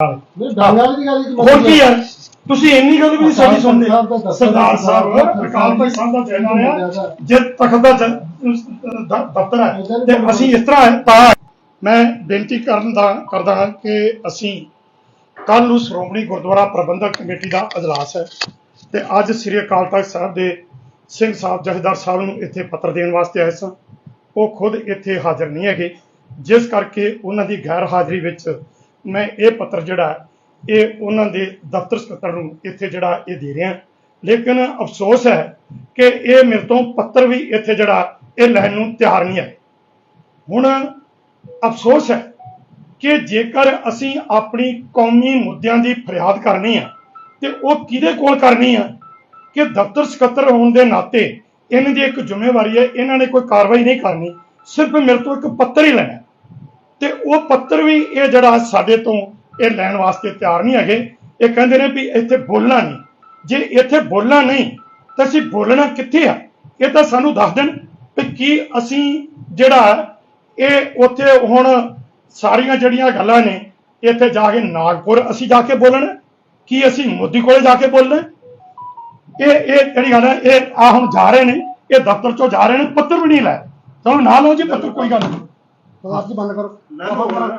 ਹੋਰ ਕੀ ਤੁਸੀਂ ਇੰਨੀ ਗੱਲ ਵੀ ਨਹੀਂ ਸਾਡੀ ਸੁਣਦੇ। ਸਰਦਾਰ ਸਾਹਿਬ ਅਕਾਲ ਤਖਤ ਸਾਹਿਬ ਦਾ ਚੈਨਲ ਹੈ ਜੇ ਤਖਤ ਦਾ ਦਫ਼ਤਰ ਹੈ। ਤੇ ਅਸੀਂ ਇਸ ਤਰ੍ਹਾਂ ਤਾਂ ਮੈਂ ਬੇਨਤੀ ਕਰਨ ਦਾ ਕਰਦਾ ਹਾਂ ਕਿ ਅਸੀਂ ਕੱਲ ਨੂੰ ਸ਼੍ਰੋਮਣੀ ਗੁਰਦੁਆਰਾ ਪ੍ਰਬੰਧਕ ਕਮੇਟੀ ਦਾ ਅਜਲਾਸ ਹੈ ਤੇ ਅੱਜ ਸ੍ਰੀ ਅਕਾਲ ਤਖਤ ਸਾਹਿਬ ਦੇ ਸਿੰਘ ਸਾਹਿਬ ਜਥੇਦਾਰ ਸਾਹਿਬ ਨੂੰ ਇੱਥੇ ਪੱਤਰ ਦੇਣ ਵਾਸਤੇ ਆਏ ਸਾਂ। ਉਹ ਖੁਦ ਇੱਥੇ ਹਾਜ਼ਰ ਨਹੀਂ ਹੈਗੇ। ਜਿਸ ਕਰਕੇ ਉਹਨਾਂ ਦੀ ਗੈਰ ਹਾਜ਼ਰੀ ਵਿੱਚ ਮੈਂ ਇਹ ਪੱਤਰ ਜਿਹੜਾ ਇਹ ਉਹਨਾਂ ਦੇ ਦਫ਼ਤਰ ਸਕੱਤਰ ਨੂੰ ਇੱਥੇ ਜਿਹੜਾ ਇਹ ਦੇ ਰਿਹਾ ਲੇਕਿਨ ਅਫਸੋਸ ਹੈ ਕਿ ਇਹ ਮੇਰੇ ਤੋਂ ਪੱਤਰ ਵੀ ਇੱਥੇ ਜਿਹੜਾ ਇਹ ਲੈਣ ਨੂੰ ਤਿਆਰ ਨਹੀਂ ਹੈ ਹੁਣ ਅਫਸੋਸ ਹੈ ਕਿ ਜੇਕਰ ਅਸੀਂ ਆਪਣੀ ਕੌਮੀ ਮੁੱਦਿਆਂ ਦੀ ਫਰਿਆਦ ਕਰਨੀ ਆ ਤੇ ਉਹ ਕਿਹਦੇ ਕੋਲ ਕਰਨੀ ਆ ਕਿ ਦਫ਼ਤਰ ਸਕੱਤਰ ਹੋਣ ਦੇ ਨਾਤੇ ਇਹਨਾਂ ਦੀ ਇੱਕ ਜ਼ਿੰਮੇਵਾਰੀ ਹੈ, ਇਹਨਾਂ ਨੇ ਕੋਈ ਕਾਰਵਾਈ ਨਹੀਂ ਕਰਨੀ, ਸਿਰਫ ਮੇਰੇ ਤੋਂ ਇੱਕ ਪੱਤਰ ਹੀ ਲੈਣਾ ਤੇ ਉਹ ਪੱਤਰ ਵੀ ਇਹ ਜਿਹੜਾ ਸਾਡੇ ਤੋਂ ਇਹ ਲੈਣ ਵਾਸਤੇ ਤਿਆਰ ਨਹੀਂ ਹੈਗੇ। ਇਹ ਕਹਿੰਦੇ ਨੇ ਵੀ ਇੱਥੇ ਬੋਲਣਾ ਨਹੀਂ। ਜੇ ਇੱਥੇ ਬੋਲਣਾ ਨਹੀਂ, ਤਾਂ ਅਸੀਂ ਬੋਲਣਾ ਕਿੱਥੇ ਆ? ਇਹ ਤਾਂ ਸਾਨੂੰ ਦੱਸ ਦੇਣ ਵੀ ਕੀ ਅਸੀਂ ਜਿਹੜਾ ਇਹ ਉੱਥੇ ਹੁਣ ਸਾਰੀਆਂ ਜਿਹੜੀਆਂ ਗੱਲਾਂ ਨੇ, ਇੱਥੇ ਜਾ ਕੇ ਨਾਗਪੁਰ ਅਸੀਂ ਜਾ ਕੇ ਬੋਲਣਾ? ਕੀ ਅਸੀਂ ਮੋਦੀ ਕੋਲੇ ਜਾ ਕੇ ਬੋਲਣਾ? ਇਹ ਇਹ ਜਿਹੜੀ ਗੱਲ ਹੈ, ਇਹ ਆ ਹੁਣ ਜਾ ਰਹੇ ਨੇ, ਇਹ ਦਫ਼ਤਰ ਚੋਂ ਜਾ ਰਹੇ ਨੇ, ਪੱਤਰ ਵੀ ਨਹੀਂ ਲੈ। ਤੁਹਾਨੂੰ ਨਾਲ ਲਓ ਜੀ, ਪੱਤਰ ਕੋਈ ਗੱਲ ਨਹੀਂ। ਸਰਦਾਰ ਜੀ ਬੰਦ ਕਰੋ।